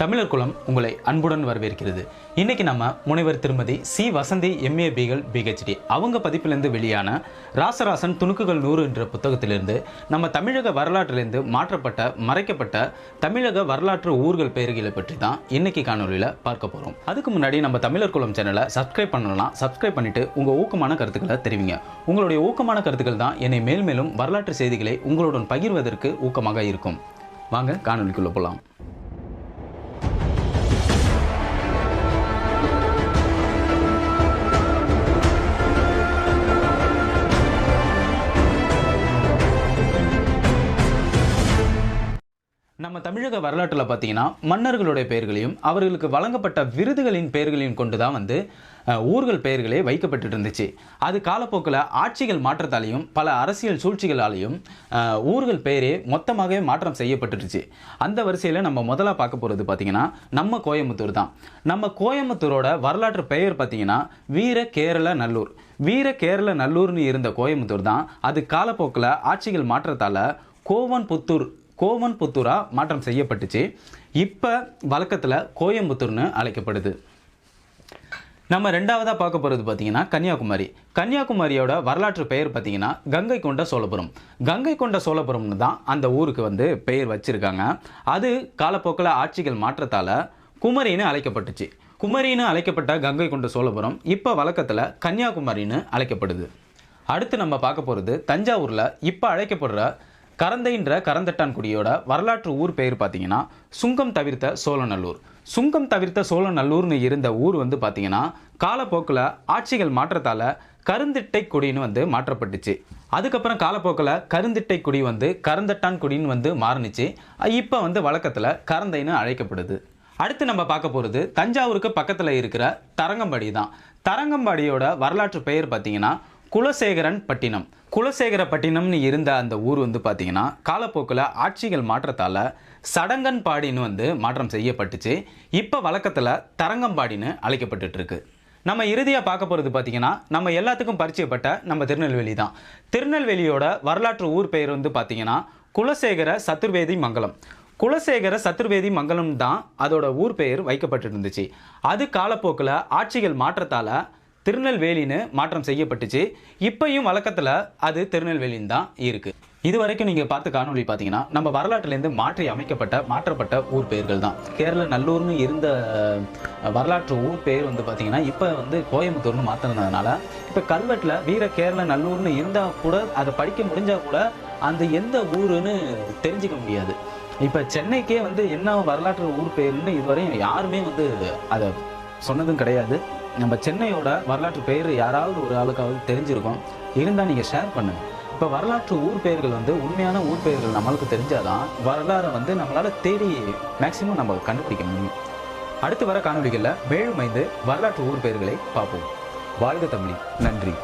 தமிழர் குலம் உங்களை அன்புடன் வரவேற்கிறது. இன்றைக்கி நம்ம முனைவர் திருமதி சி. வசந்தி எம்ஏ பிகள் பிஹெச்டி அவங்க பதிப்பிலிருந்து வெளியான ராசராசன் துணுக்குகள் நூறு என்ற புத்தகத்திலிருந்து நம்ம தமிழக வரலாற்றிலிருந்து மாற்றப்பட்ட மறைக்கப்பட்ட தமிழக வரலாற்று ஊர்கள் பெயர்களை பற்றி தான் இன்றைக்கி காணொலியில் பார்க்க போகிறோம் அதுக்கு முன்னாடி நம்ம தமிழர் குலம் சேனலை சப்ஸ்கிரைப் பண்ணலாம் சப்ஸ்கிரைப் பண்ணிட்டு உங்கள் ஊக்கமான கருத்துக்களை தெரிவிங்க. உங்களுடைய ஊக்கமான கருத்துக்கள் தான் என்னை மேல்மேலும் வரலாற்று செய்திகளை உங்களுடன் பகிர்வதற்கு ஊக்கமாக இருக்கும். வாங்க காணொலிக்குள்ளே போகலாம் நம்ம தமிழக வரலாற்றில் பார்த்தீங்கன்னா மன்னர்களுடைய பெயர்களையும் அவர்களுக்கு வழங்கப்பட்ட விருதுகளின் பெயர்களையும் கொண்டு தான் வந்து ஊர்கள் பெயர்களே வைக்கப்பட்டு இருந்துச்சு அது காலப்போக்கில் ஆட்சிகள் மாற்றத்தாலையும் பல அரசியல் சூழ்ச்சிகளாலையும் ஊர்கள் பெயரே மொத்தமாகவே மாற்றம் செய்யப்பட்டுருச்சு. அந்த வரிசையில் நம்ம முதலாக பார்க்க போகிறது பார்த்தீங்கன்னா நம்ம கோயம்புத்தூர் தான். நம்ம கோயம்புத்தூரோட வரலாற்று பெயர் பார்த்திங்கன்னா வீர கேரள நல்லூர். வீர கேரள நல்லூர்னு இருந்த கோயம்புத்தூர் தான் அது காலப்போக்கில் ஆட்சிகள் மாற்றத்தால் கோவன் புத்தூர் கோவன் புத்தூராக மாற்றம் செய்யப்பட்டுச்சு. இப்போ வழக்கத்தில் கோயம்புத்தூர்னு அழைக்கப்படுது. நம்ம ரெண்டாவதாக பார்க்க போகிறது பார்த்தீங்கன்னா கன்னியாகுமரி. கன்னியாகுமரியோட வரலாற்று பெயர் பார்த்தீங்கன்னா கங்கை கொண்ட சோழபுரம். கங்கை கொண்ட சோழபுரம்னு தான் அந்த ஊருக்கு வந்து பெயர் வச்சுருக்காங்க. அது காலப்போக்கில் ஆட்சிகள் மாற்றத்தால் குமரின்னு அழைக்கப்பட்டுச்சு. குமரின்னு அழைக்கப்பட்ட கங்கை கொண்ட சோழபுரம் இப்போ வழக்கத்தில் கன்னியாகுமரின்னு அழைக்கப்படுது. அடுத்து நம்ம பார்க்க போகிறது தஞ்சாவூரில் இப்போ அழைக்கப்படுற கரந்தைன்ற கரந்தட்டான்குடியோட வரலாற்று ஊர் பெயர் பார்த்தீங்கன்னா சுங்கம் தவிர்த்த சோழநல்லூர். சுங்கம் தவிர்த்த சோழநல்லூர்னு இருந்த ஊர் வந்து பார்த்தீங்கன்னா காலப்போக்கில் ஆட்சிகள் மாற்றத்தால் கருந்திட்டை குடின்னு வந்து மாற்றப்பட்டுச்சு. அதுக்கப்புறம் காலப்போக்கில் கருந்திட்டை குடி வந்து கரந்தட்டான் குடின்னு வந்து மாறுனுச்சு. இப்போ வந்து வழக்கத்தில் கரந்தைன்னு அழைக்கப்படுது. அடுத்து நம்ம பார்க்க போகிறது தஞ்சாவூருக்கு பக்கத்தில் இருக்கிற தரங்கம்பாடி தான் தரங்கம்பாடியோட வரலாற்று பெயர் பார்த்தீங்கன்னா குலசேகரன் பட்டினம். குலசேகர பட்டினம்னு இருந்த அந்த ஊர் வந்து பார்த்தீங்கன்னா காலப்போக்கில் ஆட்சிகள் மாற்றத்தால் சடங்கன்பாடின்னு வந்து மாற்றம் செய்யப்பட்டுச்சு. இப்போ வழக்கத்தில் தரங்கம்பாடின்னு அழைக்கப்பட்டுருக்கு நம்ம இறுதியாக பார்க்க போகிறது பார்த்தீங்கன்னா நம்ம எல்லாத்துக்கும் பரிச்சயப்பட்ட நம்ம திருநெல்வேலி தான். திருநெல்வேலியோட வரலாற்று ஊர் பெயர் வந்து பார்த்திங்கன்னா குலசேகர சத்துர்வேதி மங்கலம். குலசேகர சத்துர்வேதி மங்கலம் தான் அதோட ஊர் பெயர் வைக்கப்பட்டு இருந்துச்சு அது காலப்போக்கில் ஆட்சிகள் மாற்றத்தால் திருநெல்வேலின்னு மாற்றம் செய்யப்பட்டுச்சு. இப்பயும் வழக்கத்தில் அது திருநெல்வேலின்னு தான் இருக்குது இது வரைக்கும் நீங்கள் பார்த்த காணொளி பார்த்தீங்கன்னா நம்ம வரலாற்றுலேருந்து மாற்றி அமைக்கப்பட்ட மாற்றப்பட்ட ஊர் பெயர்கள் தான். கேரள நல்லூர்னு இருந்த வரலாற்று ஊர் பெயர் வந்து பார்த்தீங்கன்னா இப்போ வந்து கோயம்புத்தூர்னு மாற்றினதுனால இப்போ கல்வெட்டில் வீர கேரள நல்லூர்னு இருந்தால் கூட அதை படிக்க முடிஞ்சால் கூட அந்த எந்த ஊருன்னு தெரிஞ்சுக்க முடியாது. இப்போ சென்னைக்கே வந்து என்ன வரலாற்று ஊர் பெயர்னு இதுவரையும் யாருமே வந்து அதை சொன்னதும் கிடையாது. நம்ம சென்னையோட வரலாற்று பெயர் யாராவது ஒரு ஆளுக்காவது தெரிஞ்சிருக்கும். இருந்தால் நீங்கள் ஷேர் பண்ணுங்கள் இப்போ வரலாற்று ஊர் பெயர்கள் வந்து உண்மையான ஊர் பெயர்கள் நம்மளுக்கு தெரிஞ்சாதான் வரலாறை வந்து நம்மளால் தேடி மேக்சிமம் நம்ம கண்டுபிடிக்க முடியும். அடுத்து வர காணொளிகளில் வேழுமைந்து வரலாற்று ஊர் பெயர்களை பார்ப்போம். வாழ்க தமிழி. நன்றி.